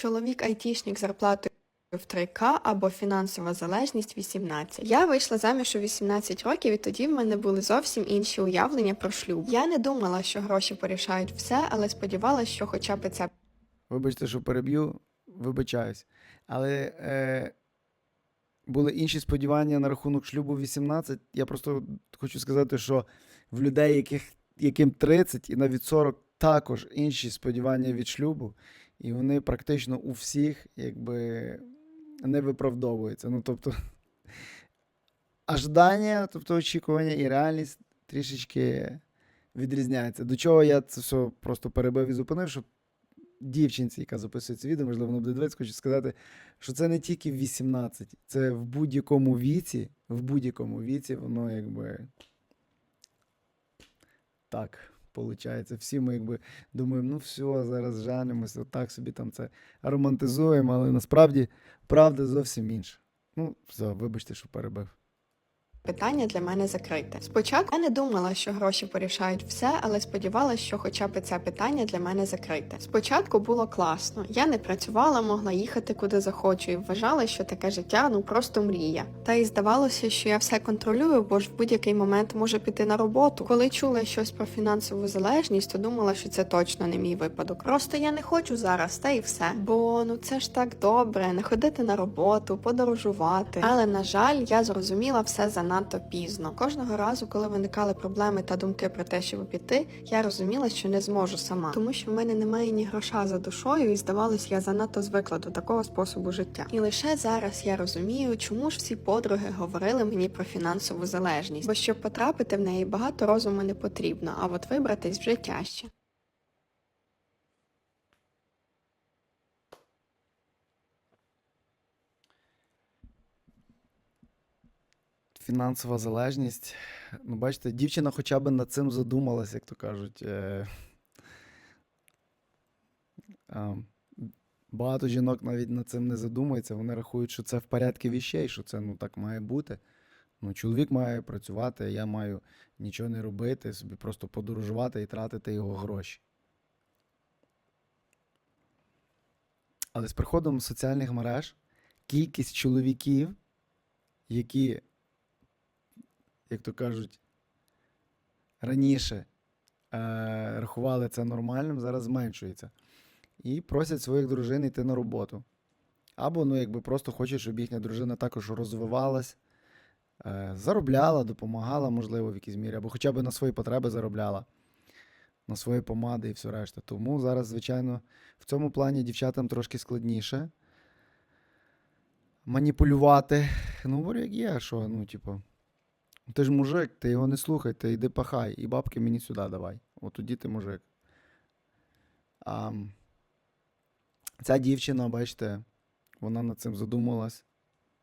Чоловік айтішник зарплатою в 3К або фінансова залежність 18. Я вийшла заміж у 18 років, і тоді в мене були зовсім інші уявлення про шлюб. Я не думала, що гроші порішають все, але сподівалася, що хоча б ця Вибачте, що переб'ю, вибачаюсь. Але е, були інші сподівання на рахунок шлюбу 18. Я просто хочу сказати, що в людей, яких, яким 30 і навіть 40, також інші сподівання від шлюбу, і вони практично у всіх якби не виправдовуються. Ну, тобто, ожидання, тобто очікування і реальність трішечки відрізняються. До чого я це все просто перебив і зупинив, щоб дівчинці, яка записує це відео, можливо, вона буде дивитися, хочу сказати, що це не тільки в 18, це в будь-якому віці, в будь-якому віці воно якби так виходить. Всі ми якби думаємо, ну все, зараз женимося, отак собі там це романтизуємо, але насправді правда зовсім інша. Ну, все, вибачте, що перебив. Питання для мене закрите. Спочатку я не думала, що гроші порішають все, але сподівалася, що хоча б це питання для мене закрите. Спочатку було класно. Я не працювала, могла їхати куди захочу і вважала, що таке життя ну просто мрія. Та й здавалося, що я все контролюю, бо ж в будь-який момент можу піти на роботу. Коли чула щось про фінансову залежність, то думала, що це точно не мій випадок. Просто я не хочу зараз, та і все. Бо ну це ж так добре, не ходити на роботу, подорожувати. Але на жаль, я зрозуміла все занадто пізно. Кожного разу, коли виникали проблеми та думки про те, щоб піти, я розуміла, що не зможу сама, тому що в мене немає ні гроша за душою, і здавалось, я занадто звикла до такого способу життя. І лише зараз я розумію, чому ж всі подруги говорили мені про фінансову залежність, бо щоб потрапити в неї багато розуму не потрібно, а от вибратись вже тяжче. Фінансова залежність. Ну, бачите, дівчина хоча б над цим задумалась, як то кажуть. Е, Багато жінок навіть над цим не задумуються. Вони рахують, що це в порядку віщей, що це ну так має бути. Ну, чоловік має працювати, я маю нічого не робити, собі просто подорожувати і тратити його гроші. Але з приходом соціальних мереж кількість чоловіків, які, як то кажуть, раніше е, рахували це нормальним, зараз зменшується. І просять своїх дружин йти на роботу. Або, ну, якби просто хочуть, щоб їхня дружина також розвивалась, е, заробляла, допомагала, можливо, в якійсь мірі, або хоча б на свої потреби заробляла, на свої помади і все решта. Тому зараз, звичайно, в цьому плані дівчатам трошки складніше маніпулювати. Ну, говорю, як є, що, ну, типу, ти ж мужик, ти його не слухай, ти йди пахай, і бабки мені сюди давай. От тоді ти мужик. А, ця дівчина, бачите, вона над цим задумалась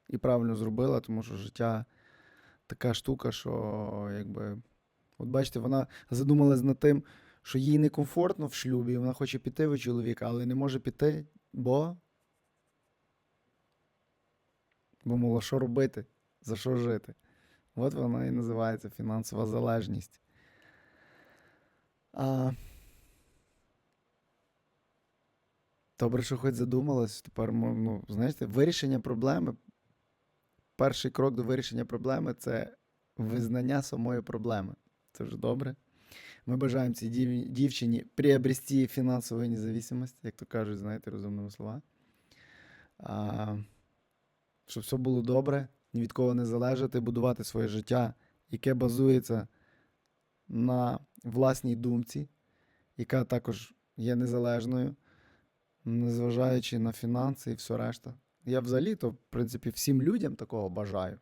і правильно зробила, тому що життя така штука, що якби. От бачите, вона задумалась над тим, що їй некомфортно в шлюбі, вона хоче піти від чоловіка, але не може піти, бо. Бо мовила, що робити, за що жити. От вона і називається фінансова залежність. А... Добре, що хоч задумалась. Тепер, ну, знаєте, вирішення проблеми. Перший крок до вирішення проблеми це визнання самої проблеми. Це вже добре. Ми бажаємо цій дів- дівчині приобрести фінансову незалежність, як то кажуть, знаєте, розумними слова. А, щоб все було добре, ні від кого не залежати, будувати своє життя, яке базується на власній думці, яка також є незалежною, незважаючи на фінанси і все решта. Я взагалі, то, в принципі, всім людям такого бажаю.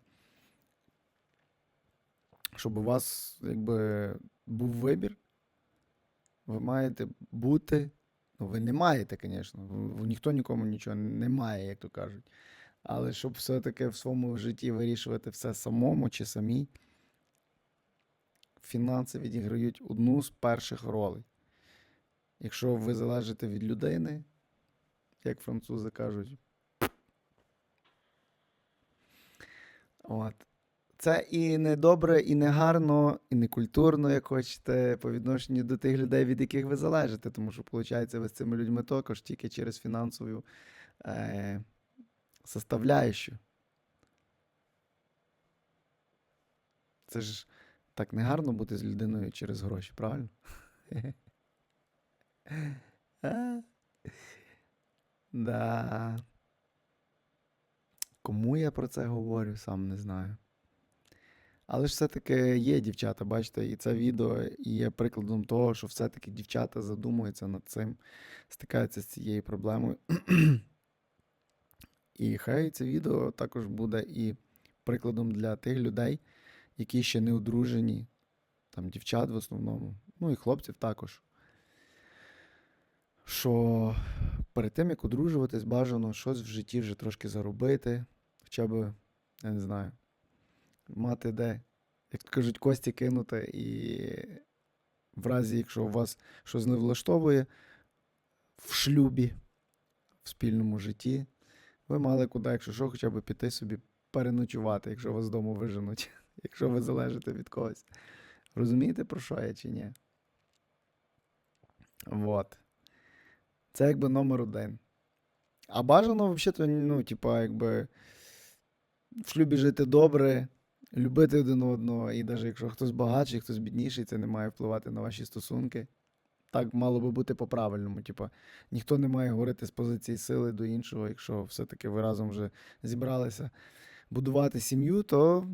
Щоб у вас якби був вибір, ви маєте бути. Ну, ви не маєте, звісно. Ніхто нікому нічого не має, як то кажуть. Але щоб все-таки в своєму житті вирішувати все самому чи самій, фінанси відіграють одну з перших ролей. Якщо ви залежите від людини, як французи кажуть, от, Це і не добре, і не гарно, і не культурно, як хочете, по відношенню до тих людей, від яких ви залежите. Тому що, виходить, ви з цими людьми також тільки через фінансову е, составляючу. Це ж так не гарно бути з людиною через гроші, правильно? Да. Кому я про це говорю, сам не знаю. Але ж все-таки є дівчата, бачите, і це відео є прикладом того, що все-таки дівчата задумуються над цим, стикаються з цією проблемою. І хай це відео також буде і прикладом для тих людей, які ще не одружені, там дівчат в основному, ну і хлопців також. Що перед тим, як одружуватись, бажано щось в житті вже трошки заробити, хоча б, я не знаю, мати де, як кажуть, кості кинути, і в разі, якщо у вас щось не влаштовує в шлюбі, в спільному житті, ви мали куди, якщо що, хоча б піти собі переночувати, якщо вас з дому виженуть, якщо ви залежите від когось. Розумієте, про що я чи ні? Вот. Це якби номер один. А бажано, взагалі, ну, типа, якби в шлюбі жити добре, любити один одного, і навіть якщо хтось багатший, хтось бідніший, це не має впливати на ваші стосунки. Так мало би бути по-правильному. Типа, ніхто не має говорити з позиції сили до іншого, якщо все-таки ви разом вже зібралися будувати сім'ю, то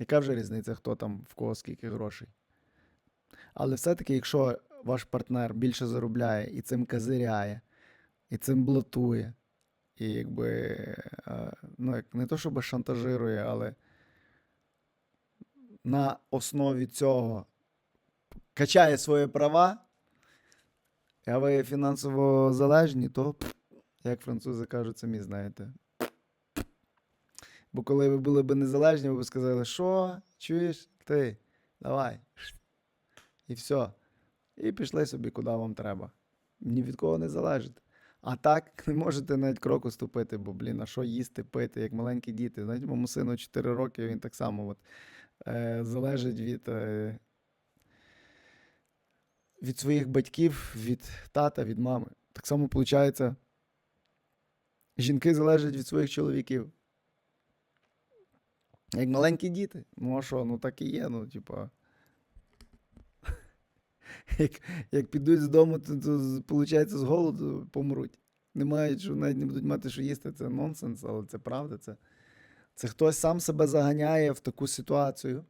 яка вже різниця, хто там в кого скільки грошей? Але все-таки, якщо ваш партнер більше заробляє і цим козиряє, і цим блатує, і якби е, ну, не то, щоб шантажирує, але на основі цього качає свої права, а ви фінансово залежні, то, як французи кажуть, самі знаєте. Бо коли ви були б незалежні, ви б сказали, що, чуєш, ти, давай. І все. І пішли собі, куди вам треба. Ні від кого не залежите. А так не можете навіть кроку ступити, бо, блін, а що їсти, пити, як маленькі діти. Знаєте, моєму сину 4 роки, він так само от, е, залежить від, е, від своїх батьків, від тата, від мами. Так само виходить, жінки залежать від своїх чоловіків. Як маленькі діти. Ну а що, ну так і є, ну, типа. Як, як підуть з дому, то, то виходить, з голоду помруть. Не мають, що навіть не будуть мати, що їсти. Це нонсенс, але це правда. Це, це хтось сам себе заганяє в таку ситуацію.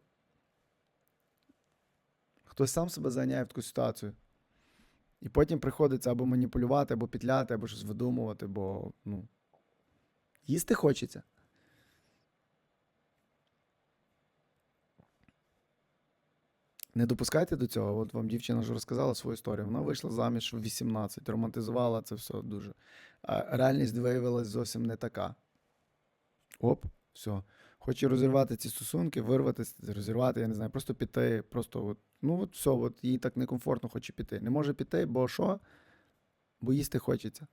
Хтось сам себе заганяє в таку ситуацію. І потім приходиться або маніпулювати, або петляти, або щось видумувати, бо ну, їсти хочеться. Не допускайте до цього. От вам дівчина вже розказала свою історію. Вона вийшла заміж в 18, романтизувала це все дуже. А реальність виявилась зовсім не така. Оп, все. Хоче розірвати ці стосунки, вирватися, розірвати, я не знаю, просто піти, просто от, ну от все, от їй так некомфортно хоче піти. Не може піти, бо що? Бо їсти хочеться.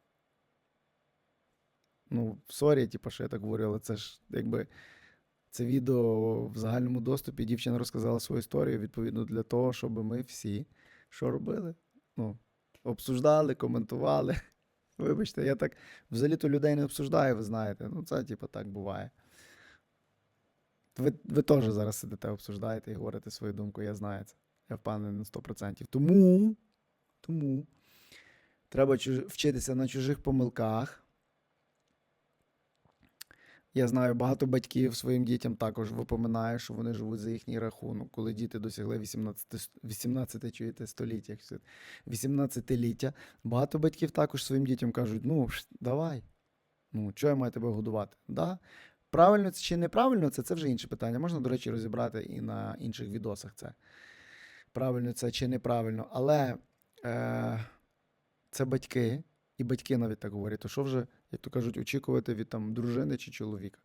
Ну, сорі, типу, що я так говорю, але це ж якби це відео в загальному доступі. Дівчина розказала свою історію відповідно для того, щоб ми всі що робили? Ну, обсуждали, коментували. Вибачте, я так взагалі-то людей не обсуждаю, ви знаєте. Ну, це, типу, так буває. Ви, ви теж зараз сидите, обсуждаєте і говорите свою думку, я знаю це. Я впевнений на 100%. Тому, тому треба чуж- вчитися на чужих помилках. Я знаю, багато батьків своїм дітям також випоминає, що вони живуть за їхній рахунок, коли діти досягли 18, с- 18 чуєте, століття, 18-ліття. Багато батьків також своїм дітям кажуть: ну, давай. Ну, чого я маю тебе годувати? Да. Правильно це чи неправильно, це, це вже інше питання. Можна, до речі, розібрати і на інших відосах це. Правильно це чи неправильно. Але е, це батьки, і батьки навіть так говорять, то що вже, як то кажуть, очікувати від там дружини чи чоловіка.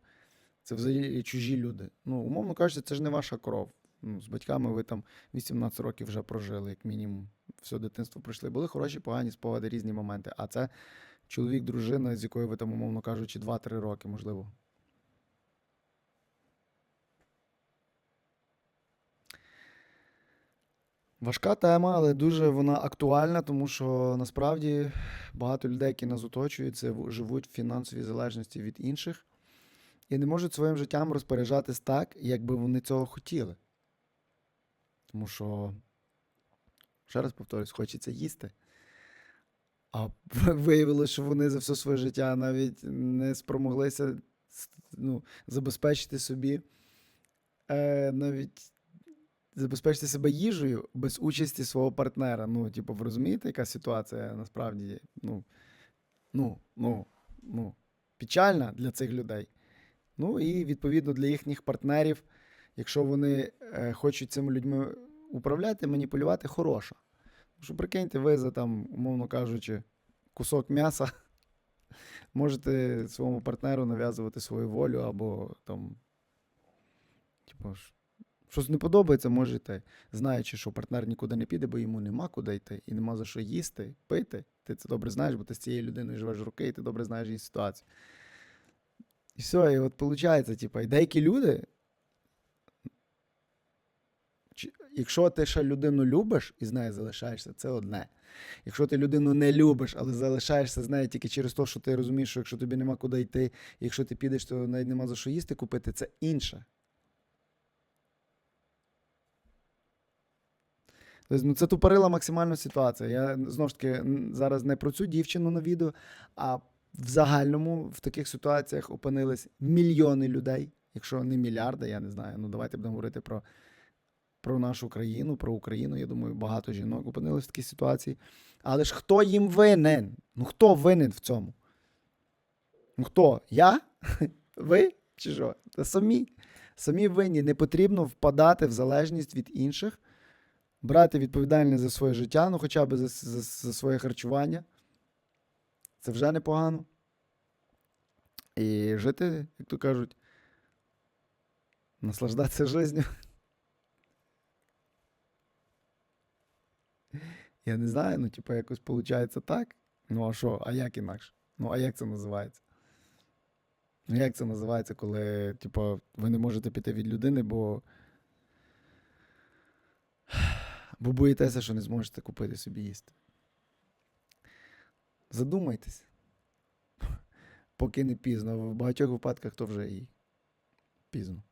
Це взагалі чужі люди. Ну, умовно кажучи, це ж не ваша кров. Ну, з батьками ви там 18 років вже прожили, як мінімум, все дитинство пройшли. Були хороші, погані спогади, різні моменти. А це чоловік, дружина, з якою ви там, умовно кажучи, 2-3 роки, можливо. Важка тема, але дуже вона актуальна, тому що насправді багато людей, які нас оточують, це живуть в фінансовій залежності від інших і не можуть своїм життям розпоряджатись так, як би вони цього хотіли. Тому що, ще раз повторюсь, хочеться їсти. А виявилося, що вони за все своє життя навіть не спромоглися ну, забезпечити собі е, навіть забезпечити себе їжею без участі свого партнера. Ну, типу, ви розумієте, яка ситуація насправді ну, ну, ну, ну, печальна для цих людей. Ну і відповідно для їхніх партнерів, якщо вони е, хочуть цими людьми управляти, маніпулювати, хороша. Що прикиньте, ви за там, умовно кажучи, кусок м'яса можете своєму партнеру нав'язувати свою волю або там. Типу, щось не подобається, можете, знаючи, що партнер нікуди не піде, бо йому нема куди йти і нема за що їсти, пити. Ти це добре знаєш, бо ти з цією людиною живеш руки, і ти добре знаєш її ситуацію. І все, і от виходить, типу, і деякі люди. Якщо ти ще людину любиш і з нею залишаєшся, це одне. Якщо ти людину не любиш, але залишаєшся з нею тільки через те, що ти розумієш, що якщо тобі нема куди йти, якщо ти підеш, то навіть нема за що їсти купити, це інше. Тобто, ну, це тупорила максимальна ситуація. Я знову ж таки зараз не про цю дівчину на відео, а в загальному в таких ситуаціях опинились мільйони людей, якщо не мільярди, я не знаю. Ну давайте будемо говорити про, про нашу країну, про Україну. Я думаю, багато жінок опинились в такій ситуації. Але ж хто їм винен? Ну хто винен в цьому? Ну хто? Я? Ви? Чи що? Та самі. Самі винні. Не потрібно впадати в залежність від інших брати відповідальність за своє життя, ну хоча б за, за, за своє харчування. Це вже непогано. І жити, як то кажуть, наслаждатися життю. Я не знаю, ну, типу, якось виходить так. Ну, а що, а як інакше? Ну, а як це називається? Ну, як це називається, коли, типу, ви не можете піти від людини, бо бо боїтеся, що не зможете купити собі їсти. Задумайтесь. Поки не пізно. В багатьох випадках то вже і пізно.